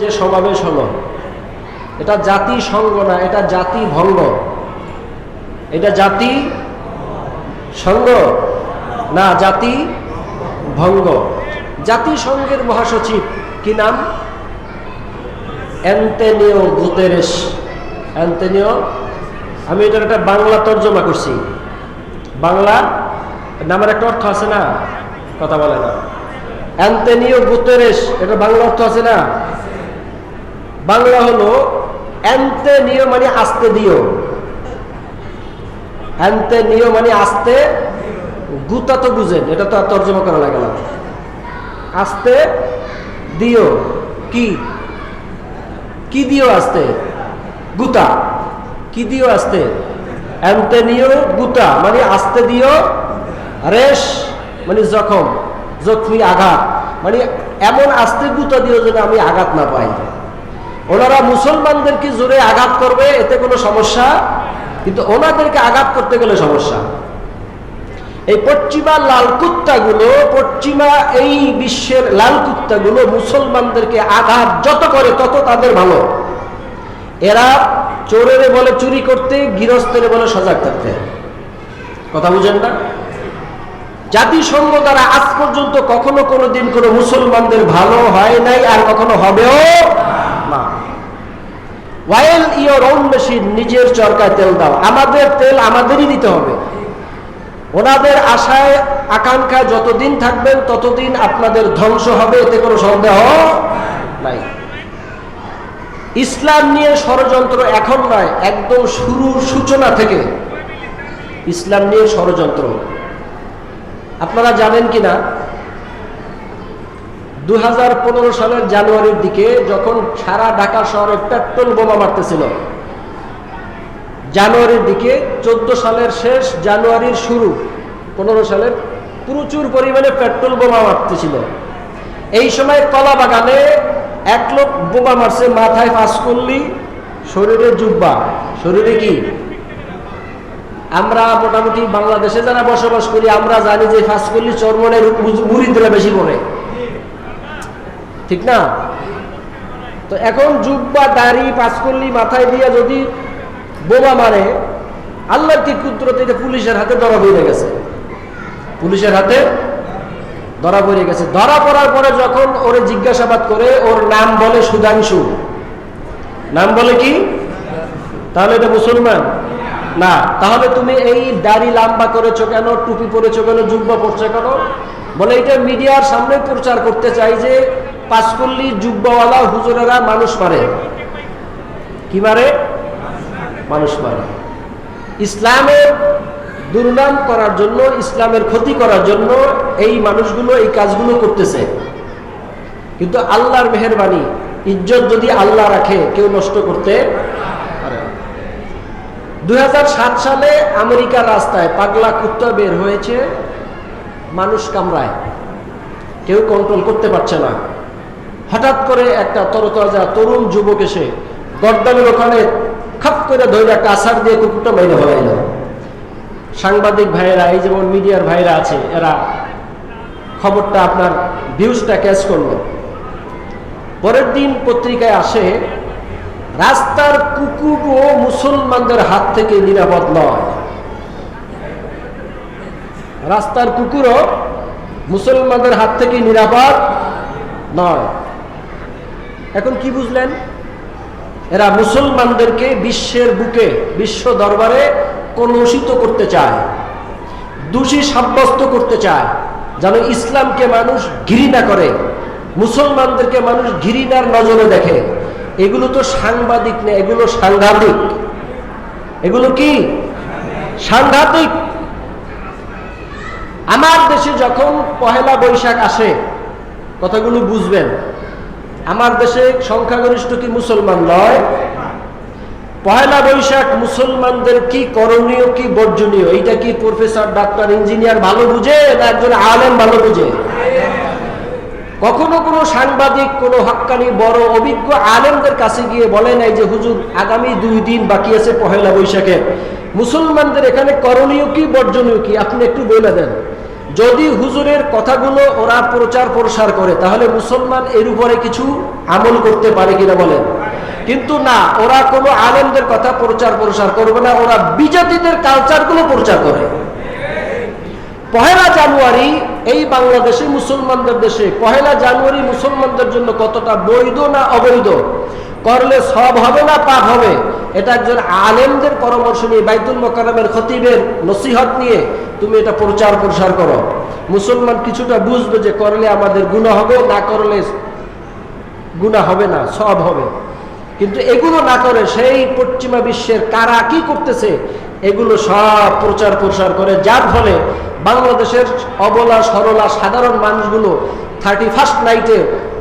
যে সমাবেশ হলো, এটা জাতি সঙ্গ না, এটা জাতি ভঙ্গ। এটা জাতি সঙ্গ না জাতি ভঙ্গ? জাতিসংঘের মহাসচিব কি নাম? অ্যান্টেনিও গুতেরেস অ্যান্টেনিও, আমি এটার একটা বাংলা তর্জমা করছি। বাংলা নামের একটা অর্থ আছে না? কথা বলে না। অ্যান্টেনিও গুতেরেস এটা বাংলা অর্থ আছে না? বাংলা হলো অ্যান্টেনিও মানে আস্তে দিও। অ্যান্টেনিও মানে আস্তে গুতা তো বুঝেন। এটা তো তর্জমা করা লাগে না। আস্তে দিও। কি? কি দিও আস্তে? গুতা। কি দিও আস্তে? অ্যান্টেনিও গুতা মানে আস্তে দিও। রেশ মানে জখম। জখমি আঘাত। মানে এমন আস্তে গুতা দিও যেন আমি আঘাত না পাই। ওনারা মুসলমানদেরকে জোরে আঘাত করবে, এতে কোনো সমস্যা? কিন্তু ওনাদেরকে আঘাত করতে গেলে সমস্যা। এই পশ্চিমা লাল কুত্তাগুলো, পশ্চিমা এই বিশ্বের লাল কুত্তাগুলো মুসলমানদেরকে আঘাত যত করে তত তাদের ভালো। এরা চোরেরে বলে চুরি করতে, গৃহস্থের বলে সজাগ থাকতে। কথা বুঝেন না? জাতিসংঘ দ্বারা আজ পর্যন্ত কখনো কোনো দিন কোনো মুসলমানদের ভালো হয় নাই আর কখনো হবেও না। ওয়াইল ইয়োর ওন মেশিন নিজের চরকায় তেল দাও, আমাদের তেল আমাদেরই দিতে হবে। ওনাদের আশায় যতদিন থাকবেন, ততদিন আপনাদের ধ্বংস হবে, এতে কোনো সন্দেহ নাই। ইসলাম নিয়ে ষড়যন্ত্র এখন নয়, একদম শুরুর সূচনা থেকে। ইসলাম নিয়ে ষড়যন্ত্র। আপনারা জানেন কি না দুই হাজার পনেরো সালের জানুয়ারির দিকে যখন সারা ঢাকা শহরে পেট্রোল বোমা মারতেছিল, জানুয়ারির দিকে চোদ্দ সালের শেষ জানুয়ারির শুরু, পনেরো সালের প্রচুর পরিমাণে পেট্রোল বোমা মারতেছিল। এই সময় কলা বাগানে এক লোক বোমা মারছে মাথায় ফাঁস করলি শরীরে জুব্বা। শরীরে কি? আমরা মোটামুটি বাংলাদেশে যারা বসবাস করি, আমরা জানি যে ফাঁস করলি চর্মনের মুড়িদরা বেশি মনে ঠিক না? তো এখন জুব্বা দাড়ি, পাঁচকল্লি মাথায় দিয়ে যদি বোমা মারে আল্লাহ কি কুদরত এটা পুলিশের হাতে ধরা পড়ে গেছে? পুলিশের হাতে ধরা পড়ে গেছে। ধরা পড়ার পরে যখন ওরে জিজ্ঞাসাবাদ করে, ওর নাম বলে সুধাংশু। নাম বলে কি? তাহলে এটা মুসলমান? না। তাহলে তুমি এই দাড়ি লাম্বা করেছ কেন? টুপি পরেছো কেন? জুব্বা পড়ছো কেন? বলে এটা মিডিয়ার সামনে প্রচার করতে চাই যে পাঁচকল্লি জুব্বাওয়ালা হুজুরেরা মানুষ মারে। কি মারে? মানুষ মারে। ইসলামের দুর্নাম করার জন্য, ইসলামের ক্ষতি করার জন্য এই মানুষগুলো এই কাজগুলো করতেছে। কিন্তু আল্লাহর মেহরবানি, ইজ্জত যদি আল্লাহ রাখে, কেউ নষ্ট করতে দুই সালে আমেরিকার রাস্তায় পাগলা কুত্তা বের হয়েছে, মানুষ কামড়ায়। কেউ কন্ট্রোল করতে পারছে না। হঠাৎ করে একটা তরতাজা তরুণ যুবক এসে গড্ডামের ওখানে খাপ করে ধরে একটা আসার দিয়ে কুকুরটা মেরে হলাইল সাংবাদিক ভাইয়েরা, এই যেমন মিডিয়ার ভাইয়েরা আছে, এরা খবরটা আপনার ভিউজটা ক্যাচ করল। পরের দিন পত্রিকায় আসে, রাস্তার কুকুরও মুসলমানদের হাত থেকে নিরাপদ নয়। রাস্তার কুকুরও মুসলমানদের হাত থেকে নিরাপদ নয়। এখন কি বুঝলেন? এরা মুসলমানদেরকে বিশ্বের বুকে, বিশ্ব দরবারে কলুষিত করতে চায়, দোষী সাব্যস্ত করতে চায়, যেন ইসলামকে মানুষ ঘৃণা করে, মুসলমানদেরকে মানুষ ঘৃণার নজরে দেখে। এগুলো তো সাংবাদিক না, এগুলো সাংঘাতিক। এগুলো কি? সাংঘাতিক। আমার দেশে যখন পহেলা বৈশাখ আসে, কথাগুলো বুঝবেন। আমার দেশে সংখ্যাগরিষ্ঠ কি মুসলমান নয়? পয়লা বৈশাখ মুসলমানদের কি করণীয়, কি বর্জনীয়? এইটা কি প্রফেসর, ডাক্তার, ইঞ্জিনিয়ার ভালো বুঝে না একজন আলেম ভালো বুঝে? কখনো কোনো সাংবাদিক, কোনো হক্কানি বড় অভিজ্ঞ আলেমদের কাছে গিয়ে বলে নাই যে, হুজুর, আগামী দুই দিন বাকি আছে পহেলা বৈশাখে। মুসলমানদের এখানে করণীয় কি, বর্জনীয় কি? আপনি একটু বলে দেন। যদি হুজুরের কথাগুলো ওরা প্রচার প্রসার করে, তাহলে মুসলমান এর উপরে কিছু আমল করতে পারে কিনা বলেন? কিন্তু না, ওরা কোনো আলেমদের কথা প্রচার প্রসার করবে না, ওরা বিজাতিদের কালচারগুলো প্রচার করে। পহেলা জানুয়ারি এই বাংলাদেশে মুসলমানদের দেশে, পহেলা জানুয়ারি মুসলমানদের জন্য কতটা বৈধ না অবৈধ? করলে সব হবে না, পাপ হবে? এটা একজন আলেমদের পরামর্শ নিয়ে, বাইতুল মোকারমের খতিবের নসিহত নিয়ে তুমি এটা প্রচার প্রসার করো। মুসলমান কিছুটা বুঝবে যে করলে আমাদের গুণা হবে, না করলে গুণা হবে না, সব হবে। কিন্তু এগুলো না করে সেই পশ্চিমা বিশ্বের কারা কি করতেছে, এগুলো সব প্রচার প্রসার করে। যার ফলে বাংলাদেশের অবলা সরলা সাধারণ মানুষগুলো থার্টি ফার্স্ট নাইটে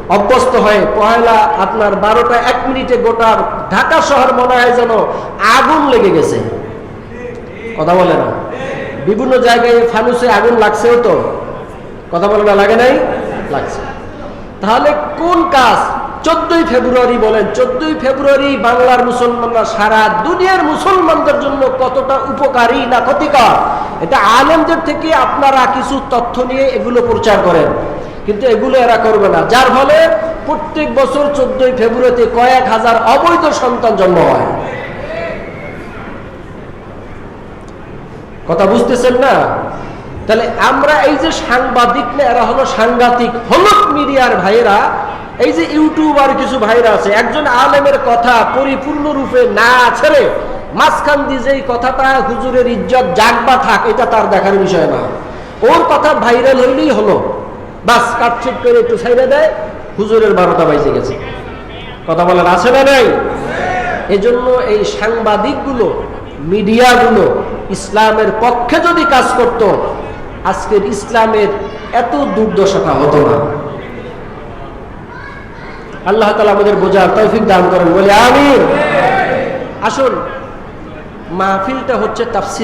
অভ্যস্ত হয় পয়লা আপনার বারোটা এক মিনিটে গোটা ঢাকা শহর মনে হয় যেন আগুন লেগে গেছে। কথা বলে না। বিভিন্ন জায়গায় ফানুসে আগুন লাগছেও তো। কথা বলে না, লাগে নাই? লাগছে। তাহলে কোন কাজ? চোদ্দই ফেব্রুয়ারি বলেন, চোদ্দই ফেব্রুয়ারি বাংলার মুসলমানরা সারা দুনিয়ার মুসলমানদের জন্য কতটা উপকারী না ক্ষতিকর? এটা আলেমদের থেকে আপনারা কিছু তথ্য নিয়ে এগুলো প্রচার করেন। কিন্তু এগুলো এরা করবে না। যার ফলে প্রত্যেক বছর চোদ্দই ফেব্রুয়ারিতে কয়েক হাজার অবৈধ সন্তান জন্ম হয়। কথা বুঝতেছেন না? তাহলে আমরা এই যে সাংবাদিক না, এরা হলো সাংঘাতিক হলুদ মিডিয়ার ভাইয়েরা, এই যে ইউটিউবার কিছু ভাইরা আছে, একজন আলেমের কথা পরিপূর্ণ রূপে না ছেড়ে মাঝখান দিয়ে যে কথাটা হুজুরের ইজ্জত যাক বা থাক, এটা তার দেখার বিষয় না। ওর কথা ভাইরাল হইলেই হলো। বাস কাটছিট করে একটু ছাইড়ে দেয়, হুজুরের বারোটা বাইজে গেছে। কথা বলেন আছে না নাই? এজন্য এই সাংবাদিকগুলো, মিডিয়াগুলো ইসলামের পক্ষে যদি কাজ করত, আজকের ইসলামের এত দুর্দশাটা হতো না। আল্লাহ তালা আমাদের বোঝার তৌফিক দান করেন, বলে আমিন। আসুন, মাহফিলটা হচ্ছে তাফসির